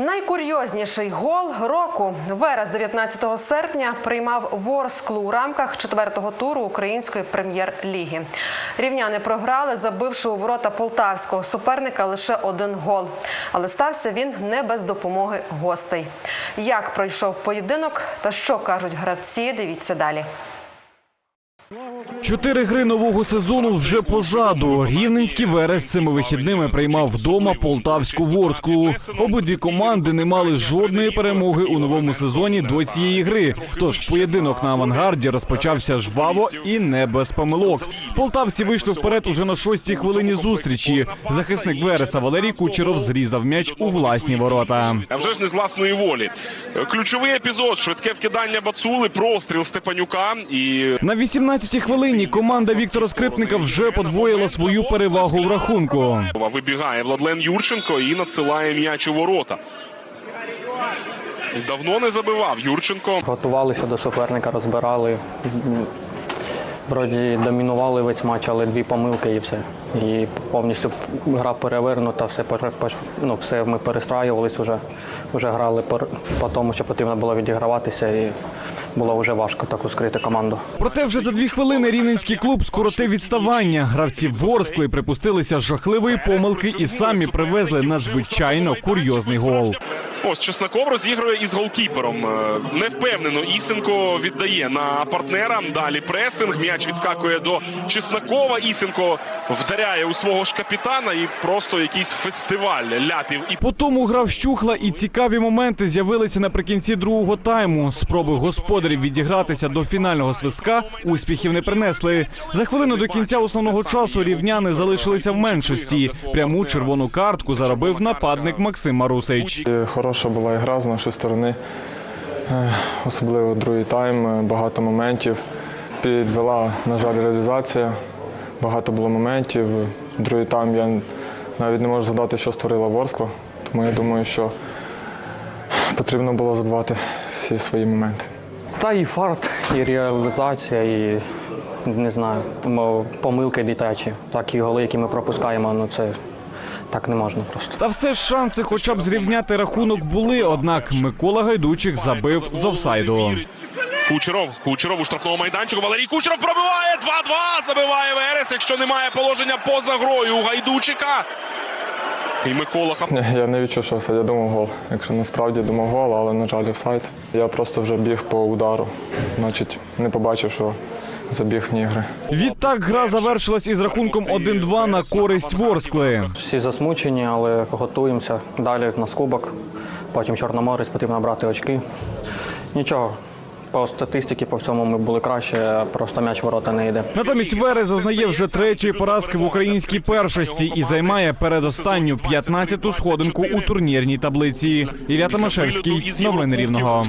Найкурйозніший гол року Верес 19 серпня приймав Ворсклу у рамках четвертого туру української прем'єр-ліги. Рівняни програли, забивши у ворота полтавського суперника лише один гол. Але стався він не без допомоги гостей. Як пройшов поєдинок та що кажуть гравці, дивіться далі. Чотири гри нового сезону вже позаду. Рівненський Верес цими вихідними приймав вдома полтавську ворсклу. Обидві команди не мали жодної перемоги у новому сезоні до цієї гри. Тож поєдинок на авангарді розпочався жваво і не без помилок. Полтавці вийшли вперед уже на шостій хвилині зустрічі. Захисник Вереса Валерій Кучеров зрізав м'яч у власні ворота. А вже ж не з власної волі. Ключовий епізод, швидке вкидання Бацули, простріл Степанюка і На 18-й хвилині команда Віктора Скрипника вже подвоїла свою перевагу в рахунку. вибігає Владлен Юрченко і надсилає м'яч у ворота. Давно не забивав Юрченко. Готувалися до суперника, розбирали. Вроді домінували весь матч, але дві помилки і все. І повністю гра перевернута, все, ну, все ми перестраювались вже, вже грали по, тому, що потрібно було відіграватися, і було вже важко таку скрити команду. Проте вже за дві хвилини рівненський клуб скоротив відставання. Гравці Ворскли припустилися жахливої помилки і самі привезли надзвичайно курйозний гол. Ось Чесноков розігрує із голкіпером. Е, Невпевнено Ісенко віддає на партнера. Далі пресинг. М'яч відскакує до Чеснокова. Ісенко вдаряє у свого ж капітана і просто якийсь фестиваль ляпів і По тому гра вщухла, і цікаві моменти з'явилися наприкінці другого тайму. Спроби господарів відігратися до фінального свистка успіхів не принесли. За хвилину до кінця основного часу рівняни залишилися в меншості. Пряму червону картку заробив нападник Максим Марусич. І Хороша була і гра з нашої сторони, Е, особливо другий тайм, е, багато моментів. Підвела, на жаль, реалізація. Багато було моментів. Другий тайм я навіть не можу згадати, що створила Ворскла. Тому я думаю, що потрібно було забувати всі свої моменти. Та і фарт, і реалізація, і не знаю, помилки дитячі. Такі голи, які ми пропускаємо, ну це так не можна просто. Та все ж шанси, хоча б зрівняти рахунок, були. Однак Микола Гайдучик забив з офсайду. Кучеров. Кучеров у штрафному майданчику. Валерій Кучеров пробиває 2-2. Забиває Верес, якщо немає положення поза грою у Гайдучика. І Микола Хап. Я не відчув, що все. Я думав гол. Якщо насправді думав гол, але, на жаль, офсайд. Я просто вже біг по удару. Значить, не побачив, що забіг в ігри. Відтак гра завершилась із рахунком 1-2 на користь Ворскли. Всі засмучені, але готуємося. Далі на кубок, потім Чорноморець, потрібно брати очки. Нічого. По статистиці по всьому ми були краще, просто м'яч ворота не йде. Натомість Верес зазнає вже третьої поразки в українській першості і займає передостанню 15-ту сходинку у турнірній таблиці. Ілля Томашевський, новини Рівного.